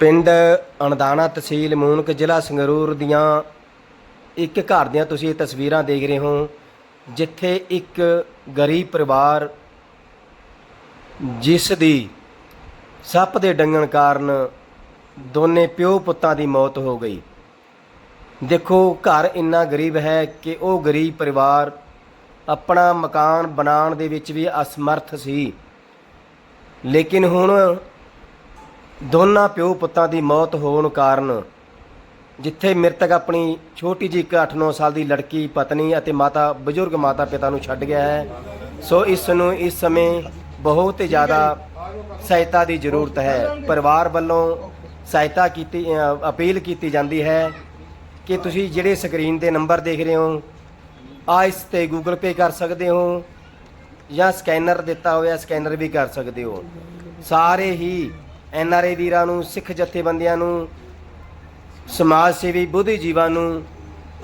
ਪਿੰਡ ਅਣਦਾਣਾ ਤਹਿਸੀਲ ਮੂਨਕ ਜ਼ਿਲ੍ਹਾ ਸੰਗਰੂਰ ਦੀਆਂ ਇੱਕ ਘਰ ਦੀਆਂ ਤੁਸੀਂ ਇਹ ਤਸਵੀਰਾਂ ਦੇਖ ਰਹੇ ਹੋ, ਜਿੱਥੇ ਇੱਕ ਗਰੀਬ ਪਰਿਵਾਰ ਜਿਸ ਦੀ ਸੱਪ ਦੇ ਡੰਗਣ ਕਾਰਨ ਦੋਨੇ ਪਿਓ ਪੁੱਤਾਂ ਦੀ ਮੌਤ ਹੋ ਗਈ। ਦੇਖੋ, ਘਰ ਇੰਨਾ ਗਰੀਬ ਹੈ ਕਿ ਉਹ ਗਰੀਬ ਪਰਿਵਾਰ ਆਪਣਾ ਮਕਾਨ ਬਣਾਉਣ ਦੇ ਵਿੱਚ ਵੀ ਅਸਮਰਥ ਸੀ। ਲੇਕਿਨ ਹੁਣ ਦੋਨਾਂ ਪਿਓ ਪੁੱਤਾਂ ਦੀ ਮੌਤ ਹੋਣ ਕਾਰਨ ਜਿੱਥੇ ਮ੍ਰਿਤਕ ਆਪਣੀ ਛੋਟੀ ਜਿਹੀ ਇੱਕ 8-9 ਸਾਲ ਦੀ ਲੜਕੀ, ਪਤਨੀ ਅਤੇ ਮਾਤਾ, ਬਜ਼ੁਰਗ ਮਾਤਾ ਪਿਤਾ ਨੂੰ ਛੱਡ ਗਿਆ ਹੈ, ਸੋ ਇਸ ਨੂੰ ਇਸ ਸਮੇਂ ਬਹੁਤ ਜ਼ਿਆਦਾ ਸਹਾਇਤਾ ਦੀ ਜ਼ਰੂਰਤ ਹੈ। ਪਰਿਵਾਰ ਵੱਲੋਂ ਸਹਾਇਤਾ ਕੀਤੀ ਅਪੀਲ ਕੀਤੀ ਜਾਂਦੀ ਹੈ ਕਿ ਤੁਸੀਂ ਜਿਹੜੇ ਸਕਰੀਨ ਤੇ ਨੰਬਰ ਦੇਖ ਰਹੇ ਹੋ ਆ ਇਸ ਤੇ ਗੂਗਲ ਪੇ ਕਰ ਸਕਦੇ ਹੋ ਜਾਂ ਸਕੈਨਰ ਦਿੱਤਾ ਹੋਇਆ, ਸਕੈਨਰ ਵੀ ਕਰ ਸਕਦੇ ਹੋ। ਸਾਰੇ ਹੀ ਐਨ ਆਰ ਆਈ ਵੀਰਾਂ ਨੂੰ, ਸਿੱਖ ਜਥੇਬੰਦੀਆਂ ਨੂੰ, ਸਮਾਜ ਸੇਵੀ ਬੁੱਧੀਜੀਵਾਂ ਨੂੰ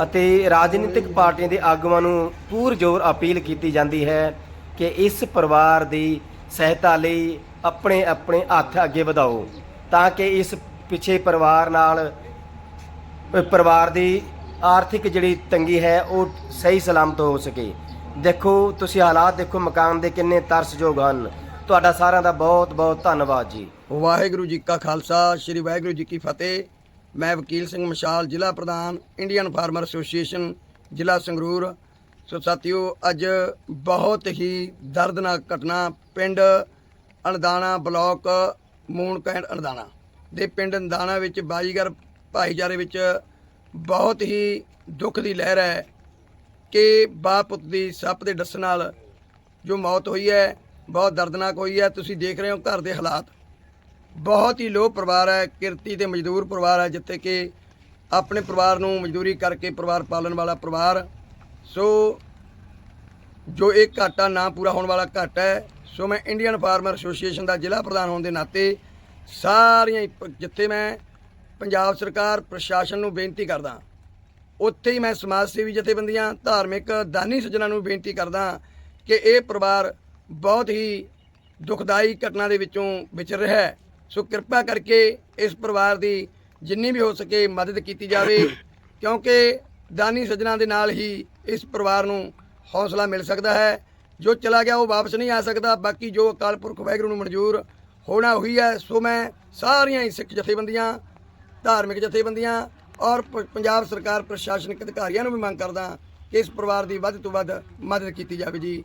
ਅਤੇ ਰਾਜਨੀਤਿਕ ਪਾਰਟੀਆਂ ਦੇ ਆਗੂਆਂ ਨੂੰ ਪੂਰ ਜ਼ੋਰ ਅਪੀਲ ਕੀਤੀ ਜਾਂਦੀ ਹੈ ਕਿ ਇਸ ਪਰਿਵਾਰ ਦੀ ਸਹਾਇਤਾ ਲਈ ਆਪਣੇ ਆਪਣੇ ਹੱਥ ਅੱਗੇ ਵਧਾਓ ਤਾਂ ਕਿ ਇਸ ਪਿੱਛੇ ਪਰਿਵਾਰ ਨਾਲ, ਪਰਿਵਾਰ ਦੀ ਆਰਥਿਕ ਜਿਹੜੀ ਤੰਗੀ ਹੈ ਉਹ ਸਹੀ ਸਲਾਮਤ ਹੋ ਸਕੇ। ਦੇਖੋ, ਤੁਸੀਂ ਹਾਲਾਤ ਦੇਖੋ, ਮਕਾਨ ਦੇ ਕਿੰਨੇ ਤਰਸਯੋਗ ਹਨ। ਤੁਹਾਡਾ ਸਾਰਿਆਂ ਦਾ ਬਹੁਤ ਬਹੁਤ ਧੰਨਵਾਦ ਜੀ। ਵਾਹਿਗੁਰੂ ਜੀ ਕਾ ਖਾਲਸਾ, ਸ੍ਰੀ ਵਾਹਿਗੁਰੂ ਜੀ ਕੀ ਫਤਿਹ। ਮੈਂ ਵਕੀਲ ਸਿੰਘ ਮਸ਼ਾਲ, ਜ਼ਿਲ੍ਹਾ ਪ੍ਰਧਾਨ, ਇੰਡੀਅਨ ਫਾਰਮਰ ਐਸੋਸੀਏਸ਼ਨ, ਜ਼ਿਲ੍ਹਾ ਸੰਗਰੂਰ। ਸੋ ਸਾਥੀਓ, ਅੱਜ ਬਹੁਤ ਹੀ ਦਰਦਨਾਕ ਘਟਨਾ ਪਿੰਡ ਅਣਦਾਣਾ ਬਲਾਕ ਮੂਨ ਕੈਂਡ ਅਣਦਾਣਾ ਦੇ ਪਿੰਡ ਅਣਦਾਣਾ ਵਿੱਚ ਬਾਜੀਗਰ ਭਾਈਚਾਰੇ ਵਿੱਚ ਬਹੁਤ ਹੀ ਦੁੱਖ ਦੀ ਲਹਿਰ ਹੈ ਕਿ ਬਾਪ ਪੁੱਤ ਦੀ ਸੱਪ ਦੇ ਡੱਸ ਨਾਲ ਜੋ ਮੌਤ ਹੋਈ ਹੈ ਬਹੁਤ ਦਰਦਨਾਕ ਹੋਈ ਹੈ। ਤੁਸੀਂ ਦੇਖ ਰਹੇ ਹੋ ਘਰ ਦੇ ਹਾਲਾਤ। ਬਹੁਤ ਹੀ ਲੋਹ ਪਰਿਵਾਰ ਹੈ। ਕਿਰਤੀ ਤੇ ਮਜ਼ਦੂਰ ਪਰਿਵਾਰ ਹੈ, ਜਿੱਥੇ ਕਿ ਆਪਣੇ ਪਰਿਵਾਰ ਨੂੰ ਮਜ਼ਦੂਰੀ ਕਰਕੇ ਪਰਿਵਾਰ ਪਾਲਣ ਵਾਲਾ ਪਰਿਵਾਰ। ਸੋ ਜੋ ਇਹ ਘਾਟਾ ਨਾ ਪੂਰਾ ਹੋਣ ਵਾਲਾ ਘਾਟਾ ਹੈ, ਸੋ ਮੈਂ ਇੰਡੀਅਨ ਫਾਰਮਰ ਐਸੋਸੀਏਸ਼ਨ ਦਾ ਜ਼ਿਲ੍ਹਾ ਪ੍ਰਧਾਨ ਹੋਣ ਦੇ ਨਾਤੇ ਸਾਰੀਆਂ ਹੀ ਜਿੱਥੇ ਮੈਂ ਪੰਜਾਬ ਸਰਕਾਰ, ਪ੍ਰਸ਼ਾਸਨ ਨੂੰ ਬੇਨਤੀ ਕਰਦਾ ਉੱਥੇ ਹੀ ਮੈਂ ਸਮਾਜ ਸੇਵੀ ਜਥੇਬੰਦੀਆਂ, ਧਾਰਮਿਕ ਦਾਨੀ ਸੱਜਣਾ ਨੂੰ ਬੇਨਤੀ ਕਰਦਾ ਕਿ ਇਹ ਪਰਿਵਾਰ ਬਹੁਤ ਹੀ ਦੁਖਦਾਈ ਘਟਨਾ ਦੇ ਵਿੱਚੋਂ ਵਿਚਰ ਰਿਹਾ ਹੈ। ਸੋ ਕਿਰਪਾ ਕਰਕੇ ਇਸ ਪਰਿਵਾਰ ਦੀ ਜਿੰਨੀ ਵੀ ਹੋ ਸਕੇ ਮਦਦ ਕੀਤੀ ਜਾਵੇ, ਕਿਉਂਕਿ ਦਾਨੀ ਸੱਜਣਾ ਦੇ ਨਾਲ ਹੀ ਇਸ ਪਰਿਵਾਰ ਨੂੰ ਹੌਸਲਾ ਮਿਲ ਸਕਦਾ ਹੈ। ਜੋ ਚਲਾ ਗਿਆ ਉਹ ਵਾਪਸ ਨਹੀਂ ਆ ਸਕਦਾ, ਬਾਕੀ ਜੋ ਅਕਾਲ ਪੁਰਖ ਵਾਹਿਗੁਰੂ ਨੂੰ ਮਨਜ਼ੂਰ ਹੋਣਾ ਹੋਈ ਹੈ। ਸੋ ਮੈਂ ਸਾਰੀਆਂ ਹੀ ਸਿੱਖ ਜਥੇਬੰਦੀਆਂ, ਧਾਰਮਿਕ ਜਥੇਬੰਦੀਆਂ ਔਰ ਪ- ਪੰਜਾਬ ਸਰਕਾਰ ਪ੍ਰਸ਼ਾਸਨਿਕ ਅਧਿਕਾਰੀਆਂ ਨੂੰ ਵੀ ਮੰਗ ਕਰਦਾ ਕਿ ਇਸ ਪਰਿਵਾਰ ਦੀ ਵੱਧ ਤੋਂ ਵੱਧ ਮਦਦ ਕੀਤੀ ਜਾਵੇ ਜੀ।